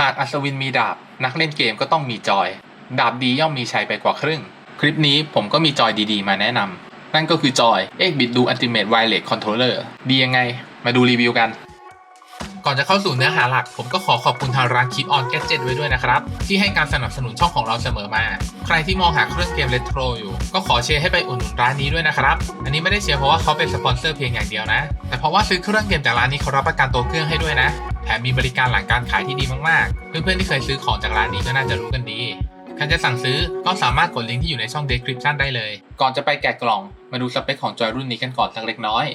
หากอัศวินมีดาบ นักเล่นเกมก็ต้องมีจอย ดาบดีย่อมมีชัยไปกว่าครึ่ง คลิปนี้ผมก็มีจอยดีๆ มาแนะนำนั่นก็คือจอย x b i t d u Ultimate Wireless Controller ดียังไง มาดูรีวิวกัน ก่อนจะเข้าสู่เนื้อหาหลัก ผมก็ขอขอบคุณทางร้าน Keep On Gadget ไว้ด้วยนะครับ ที่ให้การสนับสนุนช่องของเราเสมอมา ใครที่มองหาเครื่องเกมเรโทรอยู่ ก็ขอเชียร์ให้ไปอุดหนุนร้านนี้ด้วยนะครับ อันนี้ไม่ได้เชียร์เพราะว่าเขาเป็นสปอนเซอร์เพียงอย่างเดียวนะ แต่เพราะว่าซื้อเครื่องเกมจากร้านนี้เขารับประกันตัวเครื่องให้ด้วยนะ แถมมีบริการหลังการขายที่ดีมากๆ เพื่อนๆที่เคยซื้อของจากร้านนี้ก็น่าจะรู้กันดีใครจะสั่งซื้อก็สามารถกดลิงก์ที่อยู่ในช่อง description ได้เลย ก่อนจะไปแกะกล่อง มาดูสเปคของจอยรุ่นนี้กันก่อนสักเล็กน้อย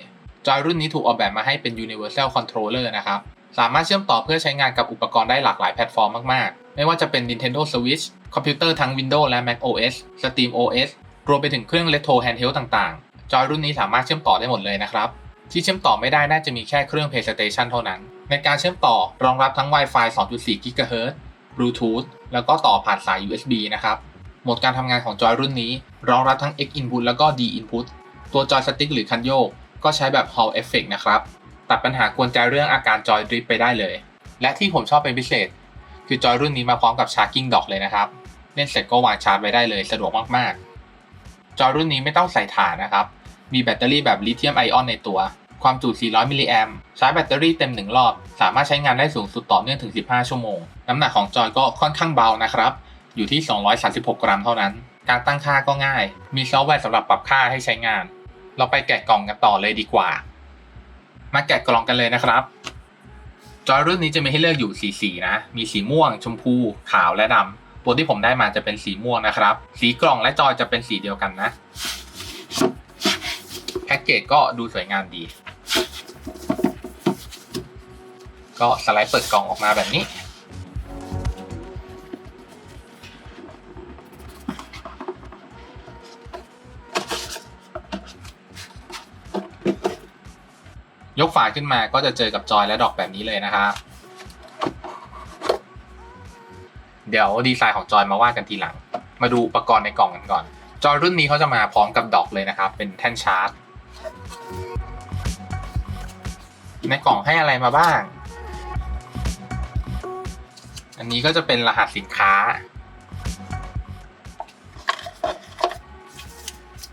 จอยรุ่นนี้ถูกออกแบบมาให้เป็น universal controller นะครับ สามารถเชื่อมต่อเพื่อใช้งานกับอุปกรณ์ได้หลากหลายแพลตฟอร์มมากๆ ไม่ว่าจะเป็น Nintendo Switch คอมพิวเตอร์ทั้ง Windows และ Mac OS Steam OS รวมไปถึงเครื่อง Retro Handheld ต่างๆ จอยรุ่นนี้สามารถเชื่อมต่อได้หมดเลยนะครับ ที่เชื่อมต่อไม่ได้น่าจะมีแค่เครื่อง PlayStation เท่านั้น ในการเชื่อมต่อรองรับทั้ง Wi-Fi 2.4 GHz Bluetooth แล้วก็ต่อผ่านสาย USB นะครับ โหมดการทำงานของจอยรุ่นนี้ รองรับทั้ง X input แล้วก็ D input ตัวจอยสติ๊กหรือคันโยก ก็ใช้แบบ Hall effect นะครับ ตัดปัญหากวนใจเรื่องอาการจอยดริฟต์ไปได้เลย และที่ผมชอบเป็นพิเศษ คือจอยรุ่นนี้มาพร้อมกับชาร์กิ้งดอกเลยนะครับ เล่นเสร็จก็วางชาร์จไว้ได้เลยสะดวกมากๆ จอยรุ่นนี้ไม่ต้องใส่ถ่านนะครับ มีแบตเตอรี่แบบลิเธียมไอออนในตัว ความจุ 400 มิลลิแอมใชาร์จแบตเตอรี่เต็ม 1 รอบ สามารถใช้งานได้สูงสุดต่อเนื่องถึง 15 ชั่วโมง น้ำหนักของจอยก็ค่อนข้างเบานะครับ อยู่ที่ 236 กรัมเท่านั้น การตั้งค่าก็ง่าย มีซอฟต์แวร์สำหรับปรับค่าให้ใช้งาน เราไปแกะกล่องกันต่อเลยดีกว่า มาแกะกล่องกันเลยนะครับ จอยรุ่นนี้จะมีให้เลือกอยู่สีสีนะ มีสีม่วง ชมพู ขาวและดำตัวที่ผมได้มาจะเป็นสีม่วงนะครับ สีกล่องและจอยจะเป็นสีเดียวกันนะ แพ็กเกจก็ดูสวยงามดี ก็สไลด์เปิดกล่องออกมาแบบนี้ ฝาขึ้นมาก็จะเจอกับจอยและดอกแบบนี้เลยนะครับเดี๋ยวดีไซน์ของจอยมาว่ากันทีหลัง มาดูอุปกรณ์ในกล่องกันก่อน จอยรุ่นนี้เขาจะมาพร้อมกับดอกเลยนะครับ เป็นแท่นชาร์จ ในกล่องให้อะไรมาบ้าง อันนี้ก็จะเป็นรหัสสินค้า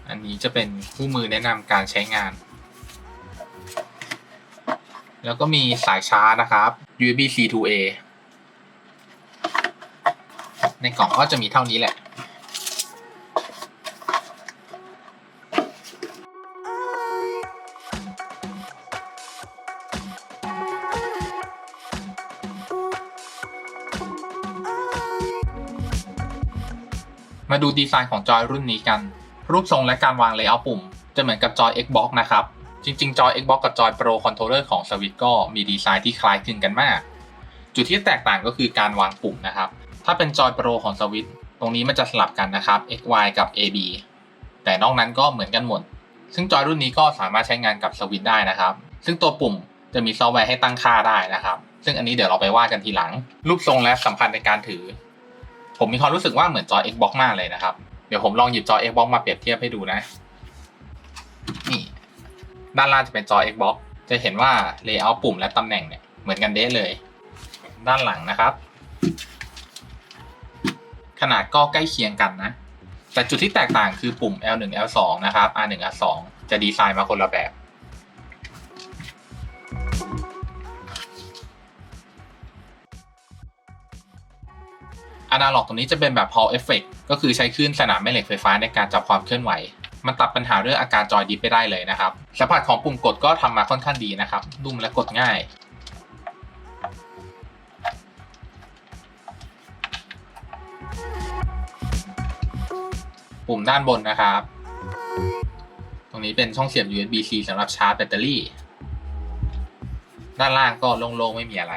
อันนี้จะเป็นคู่มือแนะนำการใช้งาน แล้วก็มีสายชาร์จนะครับ USB C to A ในกล่องก็จะมีเท่านี้แหละ มาดูดีไซน์ของจอยรุ่นนี้กัน รูปทรงและการวางเลเยอร์ปุ่ม จะเหมือนกับจอย Xbox นะครับ จริงๆ จอย Xbox กับจอย Pro Controller ของ Switch ก็มีดีไซน์ที่คล้ายคลึงกันมาก จุดที่แตกต่างก็คือการวางปุ่มนะครับ ถ้าเป็นจอย Pro ของ Switch ตรงนี้มันจะสลับกันนะครับ XY กับ AB แต่นอกนั้นก็เหมือนกันหมด ซึ่งจอยรุ่นนี้ก็สามารถใช้งานกับ Switch ได้นะครับ ซึ่งตัวปุ่มจะมีซอฟต์แวร์ให้ตั้งค่าได้นะครับ ซึ่งอันนี้เดี๋ยวเราไปว่ากันทีหลัง รูปทรงและสัมพันธ์ในการถือ ผมมีความรู้สึกว่าเหมือนจอย Xbox มากเลยนะครับ เดี๋ยวผมลองหยิบจอ Xbox มาเปรียบเทียบให้ดูนะ นี่ ด้านล่างจะเป็นจอ Xbox จะเห็นว่า Layout ปุ่มและตำแหน่งเนี่ยเหมือนกันเด้เลย ด้านหลังนะครับ ขนาดก็ใกล้เคียงกันนะ แต่จุดที่แตกต่างคือปุ่ม L1 L2 นะครับ R1 R2 จะดีไซน์มาคนละแบบอนาล็อกตรงนี้จะเป็นแบบ Hall Effect ก็คือใช้คลื่นสนามแม่เหล็กไฟฟ้าในการจับความเคลื่อนไหว มันตัดปัญหาเรื่องอาการจอยดิฟไปได้เลยนะครับ สัมผัสของปุ่มกดก็ทำมาค่อนข้างดีนะครับ นุ่มและกดง่ายปุ่มด้านบนนะครับ ตรงนี้เป็นช่องเสียบ USB-C สำหรับชาร์จแบตเตอรี่ ด้านล่างก็โล่งๆ ไม่มีอะไร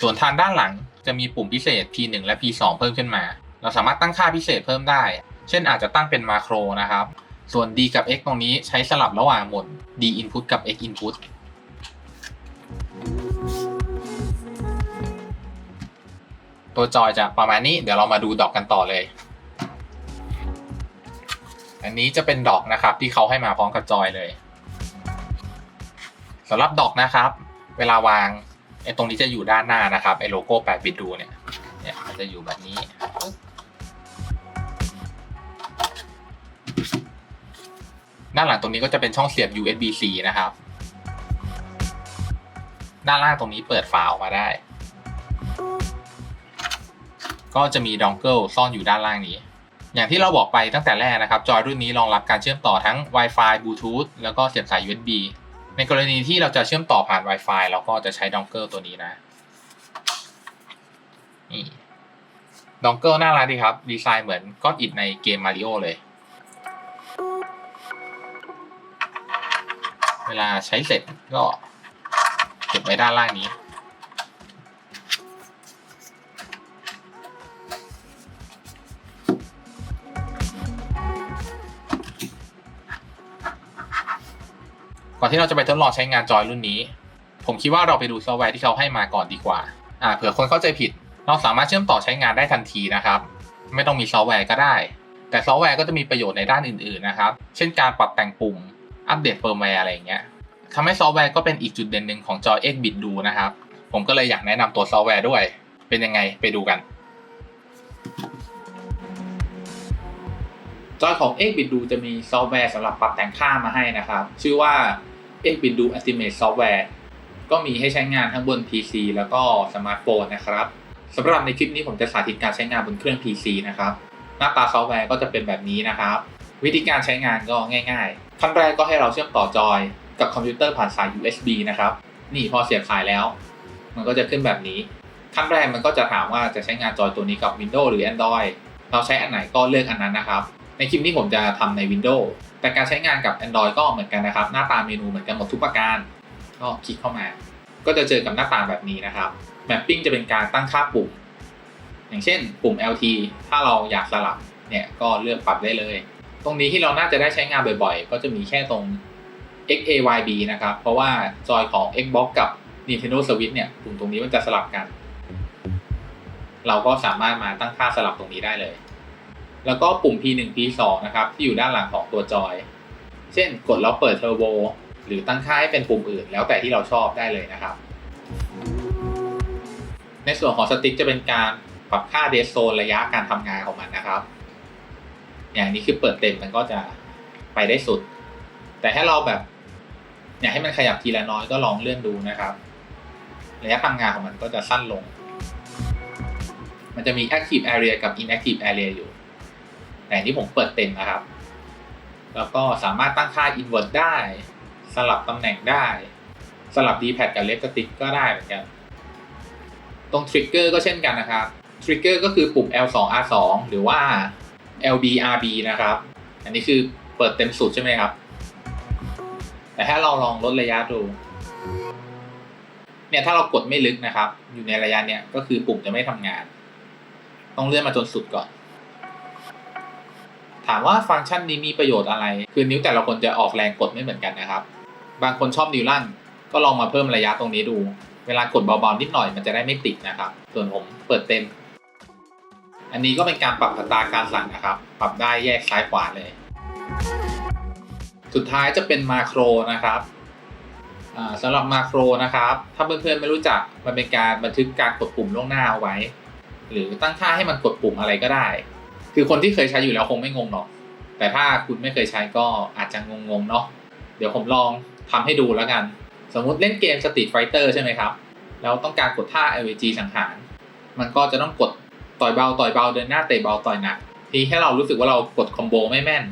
ส่วนทางด้านหลังจะมีปุ่มพิเศษ P1 และ P2 เพิ่มขึ้นมา เราสามารถตั้งค่าพิเศษเพิ่มได้ เช่นอาจจะตั้งเป็นมาโครนะครับ ส่วน D กับ X ตรงนี้ใช้สลับระหว่างหมด D input กับ X input ตัวจอยจะประมาณนี้ เดี๋ยวเรามาดูดอกกันต่อเลย อันนี้จะเป็นดอกนะครับที่เขาให้มาพร้อมกับจอยเลยสำหรับดอกนะครับ เวลาวางไอ้ตรงนี้จะอยู่ด้านหน้านะครับไอ้โลโก้8บิตดูเนี่ยเนี่ยมันจะอยู่แบบนี้ ด้านหลังตรงนี้ก็จะเป็นช่องเสียบ USB-C นะครับ ด้านล่างตรงนี้เปิดฝาออกมาได้ ก็จะมีดองเกิลซ่อนอยู่ด้านล่างนี้ อย่างที่เราบอกไปตั้งแต่แรกนะครับ จอยรุ่นนี้รองรับการเชื่อมต่อทั้ง Wi-Fi Bluetooth แล้วก็เสียบสาย USB ในกรณีที่เราจะเชื่อมต่อผ่าน Wi-Fi เราก็จะใช้ดองเกิลตัวนี้นะ นี่ดองเกิลน่ารักดีครับ ดีไซน์เหมือนก้อนอิฐในเกมมาริโอเลย เวลาใช้เสร็จก็เก็บไว้ด้านล่างนี้ ก่อนที่เราจะไปทดลองใช้งานจอยรุ่นนี้ ผมคิดว่าเราไปดูซอฟต์แวร์ที่เขาให้มาก่อนดีกว่า อ่าเผื่อคนเข้าใจผิด เราสามารถเชื่อมต่อใช้งานได้ทันทีนะครับ ไม่ต้องมีซอฟต์แวร์ก็ได้ แต่ซอฟต์แวร์ก็จะมีประโยชน์ในด้านอื่นๆนะครับ เช่นการปรับแต่งปุ่ม อัปเดตเฟิร์มแวร์อะไรอย่างเงี้ยทำให้ซอฟต์แวร์ก็เป็นอีกจุดเด่นหนึ่งของจอย X Bit ดูนะครับ ผมก็เลยอยากแนะนำตัวซอฟต์แวร์ด้วย เป็นยังไงไปดูกัน จอของ X Bit ดูจะมีซอฟต์แวร์สำหรับปรับแต่งค่ามาให้นะครับ ชื่อว่า X Bit do Ultimate Software ก็มีให้ใช้งานทั้งบน PC แล้วก็สมาร์ทโฟนนะครับสำหรับในคลิปนี้ผมจะสาธิตการใช้งานบนเครื่อง PC นะครับ หน้าตาซอฟต์แวร์ก็จะเป็นแบบนี้นะครับ วิธีการใช้งานก็ง่าย ๆ ขั้นแรกก็ให้เราเชื่อมต่อจอยกับคอมพิวเตอร์ผ่านสาย USB นะครับ นี่พอเสียบสายแล้ว มันก็จะขึ้นแบบนี้ ขั้นแรกมันก็จะถามว่าจะใช้งานจอยตัวนี้กับ Windows หรือ Android เราใช้อันไหนก็เลือกอันนั้นนะครับ ในคลิปนี้ผมจะทำใน Windows แต่การใช้งานกับ Android ก็เหมือนกันนะครับ หน้าตาเมนูเหมือนกันหมดทุกประการ ก็คลิกเข้ามา ก็จะเจอกับหน้าตาแบบนี้นะครับ Mapping จะเป็นการตั้งค่าปุ่ม อย่างเช่น ปุ่ม LT ถ้าเราอยากสลับเนี่ยก็เลือกปรับได้เลย ตรงนี้ที่เราน่าจะได้ใช้งานบ่อยๆ ก็จะมีแค่ตรง XAYB นะครับ เพราะว่าจอยของ Xbox กับ Nintendo Switch เนี่ยปุ่มตรงนี้มันจะสลับกัน เราก็สามารถมาตั้งค่าสลับตรงนี้ได้เลย แล้วก็ปุ่ม P1 P2 นะครับที่อยู่ด้านหลังของตัวจอย เช่นกดแล้วเปิดเทอร์โบหรือตั้งค่าให้เป็นปุ่มอื่น แล้วแต่ที่เราชอบได้เลยนะครับ ในส่วนของสติ๊กจะเป็นการปรับค่าเดสโซนระยะการทำงานของมันนะครับ อย่างนี้คือเปิดเต็มมันก็จะไปได้สุด แต่ถ้าเราแบบอยากให้มันขยับทีละน้อยก็ลองเลื่อนดูนะครับระยะทำงานของมันก็จะสั้นลง มันจะมี active area กับ inactive area อยู่แต่ที่ผมเปิดเต็มนะครับ แล้วก็สามารถตั้งค่า invert ได้ สลับตำแหน่งได้ สลับ d-pad กับ left stick ก็ได้เหมือนกัน ตรง trigger ก็เช่นกันนะครับ trigger ก็คือปุ่ม L2 R2 หรือว่า LB RB นะครับ อันนี้คือเปิดเต็มสุดใช่ไหมครับ แต่ถ้าเราลองลดระยะดู เนี่ยถ้าเรากดไม่ลึกนะครับ อยู่ในระยะเนี้ยก็คือปุ่มจะไม่ทำงาน ต้องเลื่อนมาจนสุดก่อน ถามว่าฟังก์ชันนี้มีประโยชน์อะไร คือนิ้วแต่ละคนจะออกแรงกดไม่เหมือนกันนะครับ บางคนชอบนิ้วลั่น ก็ลองมาเพิ่มระยะตรงนี้ดู เวลากดเบาๆนิดหน่อยมันจะได้ไม่ติดนะครับ ส่วนผมเปิดเต็ม อันนี้ก็เป็นการปรับอัตราการสั่นนะครับ ปรับได้แยกซ้ายขวาเลย สุดท้ายจะเป็นมาโครนะครับสำหรับมาโครนะครับ ถ้าเพื่อนๆไม่รู้จักมันเป็นการบันทึกการกดปุ่มล่วงหน้าเอาไว้ หรือตั้งค่าให้มันกดปุ่มอะไรก็ได้ คือคนที่เคยใช้อยู่แล้วคงไม่งงหรอกแต่ถ้าคุณไม่เคยใช้ก็อาจจะงงๆเนาะเดี๋ยวผมลองทำให้ดูแล้วกัน สมมุติเล่นเกม Street Fighter ใช่ไหมครับ แล้วต้องการกดท่า LVG สังหาร มันก็จะต้องกด ต่อยเบาต่อยเบาเดินหน้าเตะเบาต่อยหนักทีแค่เรารู้สึกว่าเรากดคอมโบไม่แม่น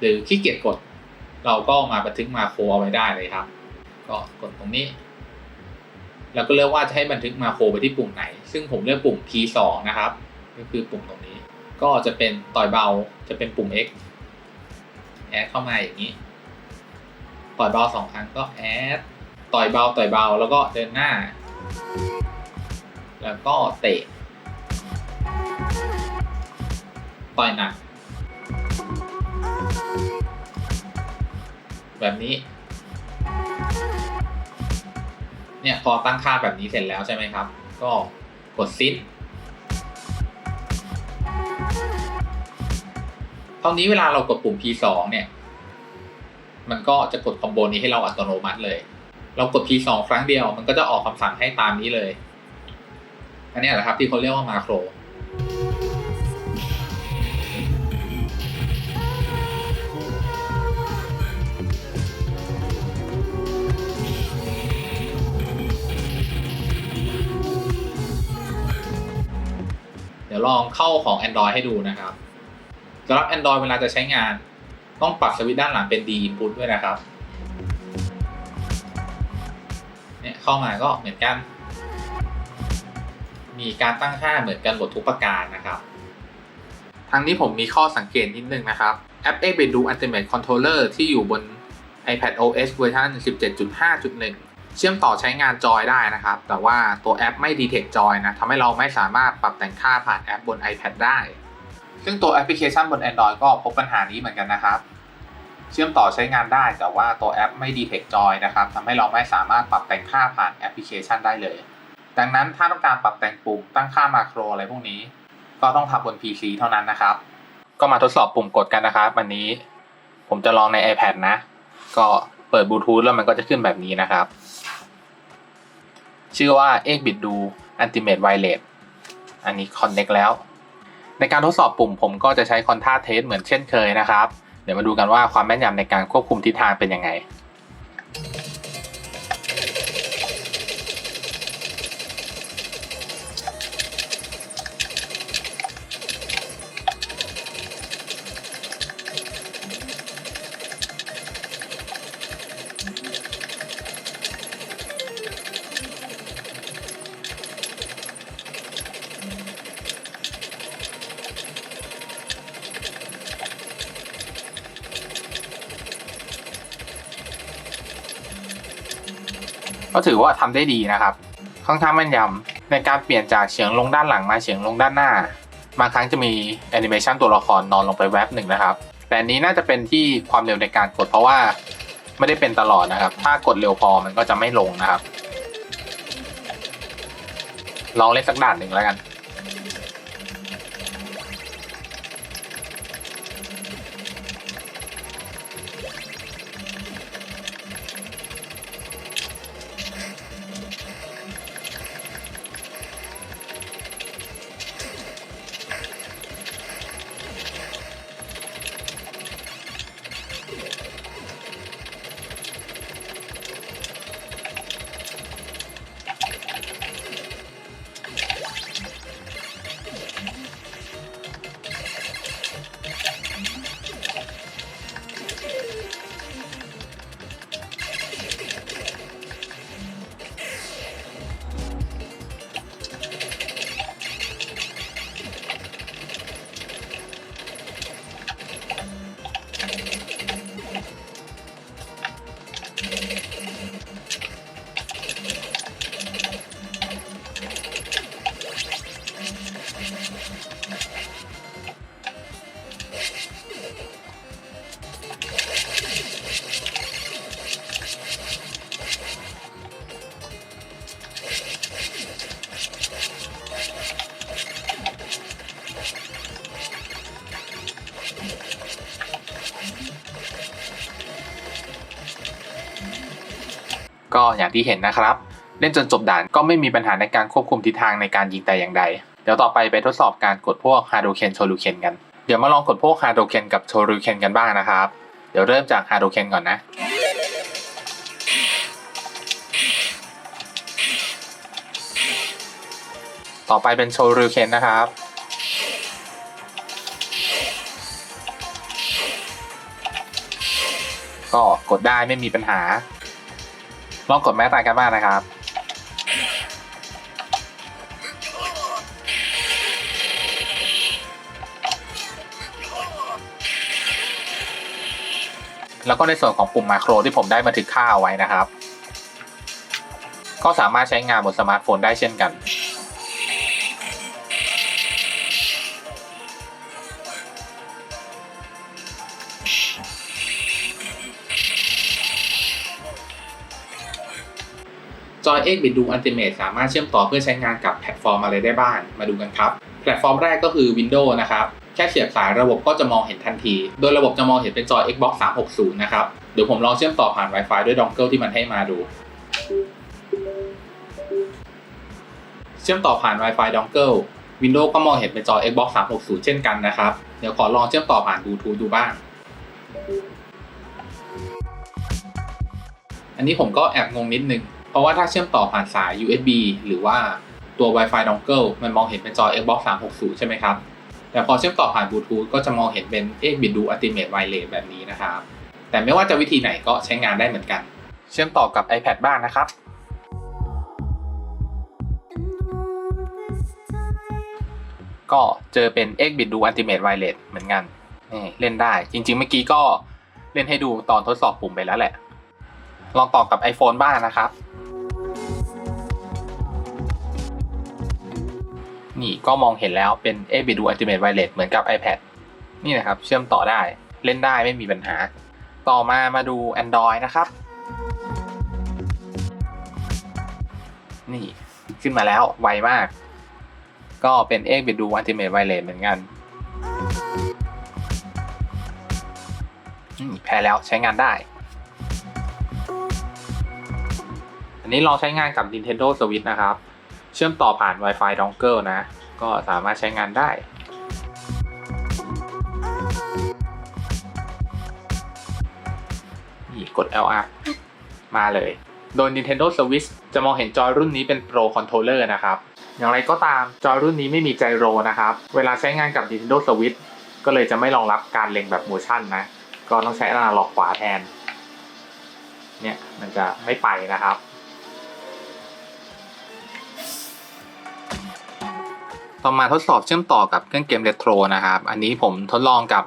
หรือขี้เกียจกด เราก็มาบันทึกมาโครเอาไว้ได้เลยครับ ก็กดตรงนี้ แล้วก็เลือกว่าจะให้บันทึกมาโครไปที่ปุ่มไหน ซึ่งผมเลือกปุ่ม P2 นะครับ ก็คือปุ่มตรงนี้ ก็จะเป็นต่อยเบาจะเป็นปุ่ม X แอดเข้ามาอย่างนี้ ต่อยเบาสองครั้งก็แอดต่อยเบาต่อยเบาแล้วก็เดินหน้า แล้วก็เตะ ต่อยหนัก แบบนี้ เนี่ยพอตั้งค่าแบบนี้เสร็จแล้วใช่ไหมครับ ก็กดซิดเท่านี้เวลาเรากดปุ่ม P2 เนี่ย มันก็จะกดคอมโบนี้ให้เราอัตโนมัติเลย เรากด P2 ครั้งเดียว มันก็จะออกคำสั่งให้ตามนี้เลย อันนี้แหละครับที่เขาเรียกว่ามาโคร ลองเข้าของ Android ให้ดูนะครับสำหรับ Android เวลาจะใช้งาน ต้องปรับสวิตช์ด้านหลังเป็น D input ด้วยนะครับเนี่ยเข้ามาก็เหมือนกัน มีการตั้งค่าเหมือนกันหมดทุกประการนะครับทั้งนี้ผมมีข้อสังเกตนิดนึงนะครับ แอป a b e d u Ultimate Controller ที่อยู่บน iPad OS เวอร์ชัน17.5.1 เชื่อมต่อใช้งานจอยได้นะครับ แต่ว่าตัวแอปไม่ detect จอยนะทำให้เราไม่สามารถปรับแต่งค่าผ่านแอปบน iPad ได้ ซึ่งตัวแอปพลิเคชันบน Android ก็พบปัญหานี้เหมือนกันนะครับ เชื่อมต่อใช้งานได้แต่ว่าตัวแอปไม่ detect จอยนะครับทำให้เราไม่สามารถปรับแต่งค่าผ่านแอปพลิเคชันได้เลย ดังนั้นถ้าต้องการปรับแต่งปุ่มตั้งค่ามาโครอะไรพวกนี้ ก็ต้องทำบน PC เท่านั้นนะครับ ก็มาทดสอบปุ่มกดกันนะครับ วันนี้ ผมจะลองใน iPad นะ ก็เปิดบลูทูธแล้วมันก็จะขึ้นแบบนี้นะครับ ชื่อว่า x b i t d o Ultimate Wireless อันนี้ Connect แล้ว ในการทดสอบปุ่มผมก็จะใช้คอนท่าเทสเหมือนเช่นเคยนะครับ เดี๋ยวมาดูกันว่าความแม่นยำในการควบคุมทิศทางเป็นยังไง ก็ถือว่าทำได้ดีนะครับ ค่อนข้างแม่นยำในการเปลี่ยนจากเฉียงลงด้านหลังมาเฉียงลงด้านหน้าบางครั้งจะมีแอนิเมชันตัวละครนอนลงไปแวบหนึ่งนะครับ แต่นี้น่าจะเป็นที่ความเร็วในการกดเพราะว่าไม่ได้เป็นตลอดนะครับ ถ้ากดเร็วพอมันก็จะไม่ลงนะครับ ลองเล่นสักด่านหนึ่งแล้วกัน ก็อย่างที่เห็นนะครับ เล่นจนจบด่านก็ไม่มีปัญหาในการควบคุมทิศทางในการยิงแต่อย่างใด เดี๋ยวต่อไปไปทดสอบการกดพวกฮาโดเคนโชลูเคนกัน เดี๋ยวมาลองกดพวกฮาโดเคนกับโชลูเคนกันบ้างนะครับ เดี๋ยวเริ่มจากฮาโดเคนก่อนนะต่อไปเป็นโชลูเคนนะครับ ก็กดได้ไม่มีปัญหา ลองกดแม้ตายกันบ้างนะครับ แล้วก็ในส่วนของปุ่มมาโครที่ผมได้บันทึกค่าเอาไว้นะครับ ก็สามารถใช้งานบนสมาร์ทโฟนได้เช่นกัน จอย X b i t d o Ultimate สามารถเชื่อมต่อเพื่อใช้งานกับแพลตฟอร์มอะไรได้บ้าง มาดูกันครับ แพลตฟอร์มแรกก็คือ Windows นะครับ แค่เสียบสายระบบก็จะมองเห็นทันที โดยระบบจะมองเห็นเป็นจอ Xbox 360 นะครับ เดี๋ยวผมลองเชื่อมต่อผ่าน Wi-Fi ด้วยดองเกิลที่มันให้มาดู เชื่อมต่อผ่าน Wi-Fi Dongle Windows ก็มองเห็นเป็นจอ Xbox 360 เช่นกันนะครับ เดี๋ยวขอลองเชื่อมต่อผ่าน Bluetooth ดูบ้างอันนี้ผมก็แอบงงนิดนึง ราะว่าถ้าเชื่อมต่อผ่านสาย USB หรือว่าตัว Wi-Fi Dongle มันมองเห็นเป็นจอ Xbox 360 ใช่ไหมครับ แต่พอเชื่อมต่อผ่าน Bluetooth ก็จะมองเห็นเป็น 8-bit Dual Ultimate Wireless แบบนี้นะครับ แต่ไม่ว่าจะวิธีไหนก็ใช้งานได้เหมือนกัน เชื่อมต่อกับ iPad บ้างนะครับ ก็เจอเป็น 8-bit Dual Ultimate Wireless เหมือนกันนี่เล่นได้ จริง ๆ เมื่อกี้ก็เล่นให้ดูตอนทดสอบปุ่มไปแล้วแหละ ลองต่อกับ iPhone บ้างนะครับ นี่ก็มองเห็นแล้วเป็น a b d u Ultimate Wireless เหมือนกับ iPad นี่นะครับเชื่อมต่อได้เล่นได้ไม่มีปัญหา ต่อมามาดู Android นะครับ นี่ขึ้นมาแล้วไวมาก ก็เป็น a b d u Ultimate Wireless เหมือนกันแพ้แล้วใช้งานได้ อันนี้ลองใช้งานกับ Nintendo Switch นะครับ เชื่อมต่อผ่าน Wi-Fi Dongle นะ ก็สามารถใช้งานได้นี่กด LR มาเลย โดย Nintendo Switch จะมองเห็นจอยรุ่นนี้เป็น Pro Controller นะครับ อย่างไรก็ตามจอยรุ่นนี้ไม่มีไจโรนะครับ เวลาใช้งานกับ Nintendo Switch ก็เลยจะไม่รองรับการเล็งแบบ motion นะ ก็ต้องใช้อนาล็อกขวาแทน เนี่ยมันจะไม่ไปนะครับ ต่อมาทดสอบเชื่อมต่อกับเครื่องเกมเรโทรนะครับ อันนี้ผมทดลองกับ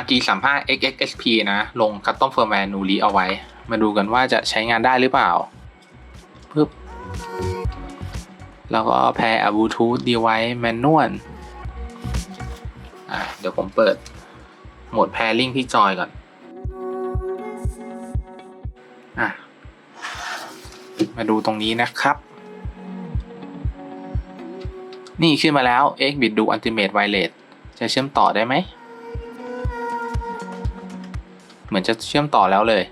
RG 3 5 XXSP นะ ลง Custom Firmware นูรีเอาไว้ มาดูกันว่าจะใช้งานได้หรือเปล่าปึ๊บแล้วก็แพร์ Bluetooth Device Manual อะเดี๋ยวผมเปิดโหมด Pairing ที่จอยก่อน อะ มาดูตรงนี้นะครับ นี่ขึ้นมาแล้ว X Bit Do Ultimate Wireless จะเชื่อมต่อได้ไหม เหมือนจะเชื่อมต่อแล้วเลย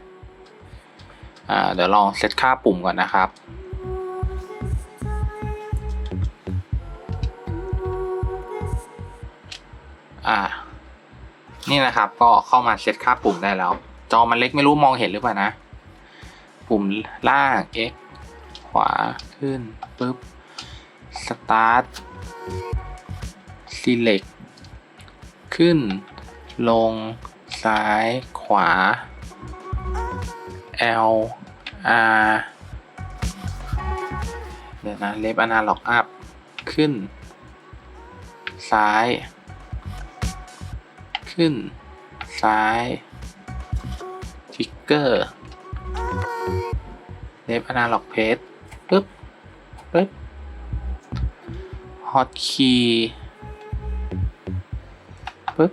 เดี๋ยวลองเซตค่าปุ่มก่อนนะครับ อ่า นี่นะครับก็เข้ามาเซตค่าปุ่มได้แล้ว จอมันเล็กไม่รู้มองเห็นหรือเปล่านะ ปุ่มล่าง X ขวาขึ้นปุ๊บ Start Select ขึ้น ลง ซ้าย ขวา L R เดี๋ยวนะเล็บ Analog Up ขึ้น ซ้าย ขึ้น ซ้าย ทิกเกอร์เล็บ Analog Paste ปึ๊บปึ๊บ ฮอตคีย์ปึ๊บ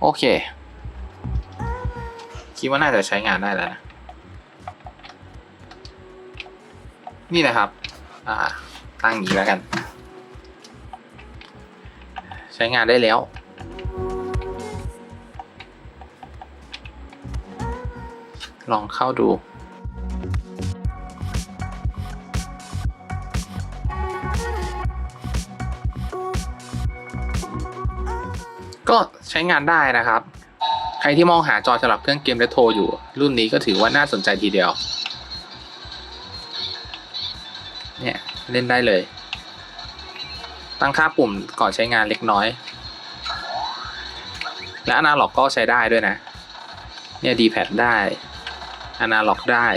โอเค คิดว่าน่าจะใช้งานได้แล้วนะ นี่นะครับ อ่า ตั้งอย่างนี้แล้วกัน ใช้งานได้แล้วลองเข้าดู ก็ใช้งานได้นะครับ ใครที่มองหาจอสำหรับเครื่องเกมเรโทรอยู่ รุ่นนี้ก็ถือว่าน่าสนใจทีเดียว เนี่ย เล่นได้เลย ตั้งค่าปุ่มก่อนใช้งานเล็กน้อย และอนาล็อกก็ใช้ได้ด้วยนะ เนี่ย D pad ได้อนาล็อกได้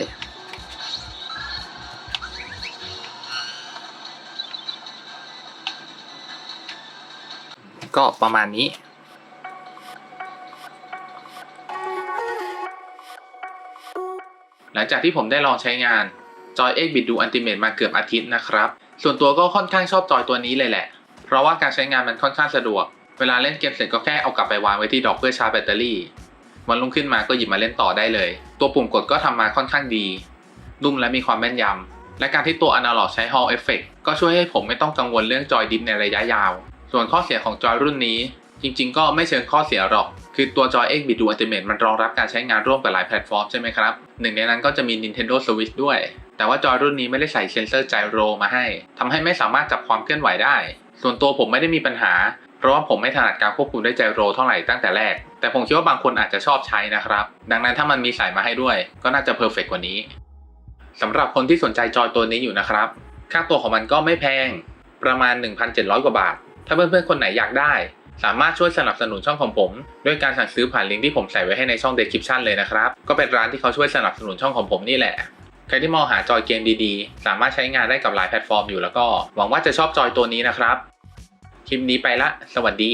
ก็ประมาณนี้ หลังจากที่ผมได้ลองใช้งานจอย X Bit Do Ultimate มาเกือบอาทิตย์นะครับ ส่วนตัวก็ค่อนข้างชอบจอยตัวนี้เลยแหละ เพราะว่าการใช้งานมันค่อนข้างสะดวก เวลาเล่นเกมเสร็จก็แค่เอากลับไปวางไว้ที่ดอกเพื่อชาร์จแบตเตอรี่ วันรุ่งขึ้นมาก็หยิบมาเล่นต่อได้เลย ตัวปุ่มกดก็ทำมาค่อนข้างดี นุ่มและมีความแม่นยำและการที่ตัว Analog ใช้ Hall Effect ก็ช่วยให้ผมไม่ต้องกังวลเรื่องจอยดิฟในระยะยาว ส่วนข้อเสียของจอยรุ่นนี้ จริง ๆ ก็ไม่เชิงข้อเสียหรอก คือตัวจอย X Bit Dual Ultimate มันรองรับการใช้งานร่วมกับหลายแพลตฟอร์มใช่ไหมครับ หนึ่งในนั้นก็จะมี Nintendo Switch ด้วย แต่ว่าจอยรุ่นนี้ไม่ได้ใส่เซนเซอร์ไจโรมาให้ทำให้ไม่สามารถจับความเคลื่อนไหวได้ ส่วนตัวผมไม่ได้มีปัญหา เพราะว่าผมไม่ถนัดการควบคุมด้วยไจโรเท่าไหร่ตั้งแต่แรก แต่ผมคิดว่าบางคนอาจจะชอบใช้นะครับ ดังนั้นถ้ามันมีใส่มาให้ด้วย ก็น่าจะเพอร์เฟกกว่านี้สำหรับคนที่สนใจจอยตัวนี้อยู่นะครับ ค่าตัวของมันก็ไม่แพง ประมาณ 1,700 กว่าบาท ถ้าเพื่อนๆคนไหนอยากได้ สามารถช่วยสนับสนุนช่องของผม ด้วยการสั่งซื้อผ่านลิงก์ที่ผมใส่ไว้ให้ในช่อง description เลยนะครับ ก็เป็นร้านที่เขาช่วยสนับสนุนช่องของผมนี่แหละ ใครที่มองหาจอยเกมดีๆ สามารถใช้งานได้กับหลายแพลตฟอร์มอยู่แล้วก็ หวังว่าจะชอบจอยตัวนี้นะครับ คลิปนี้ไปละ สวัสดี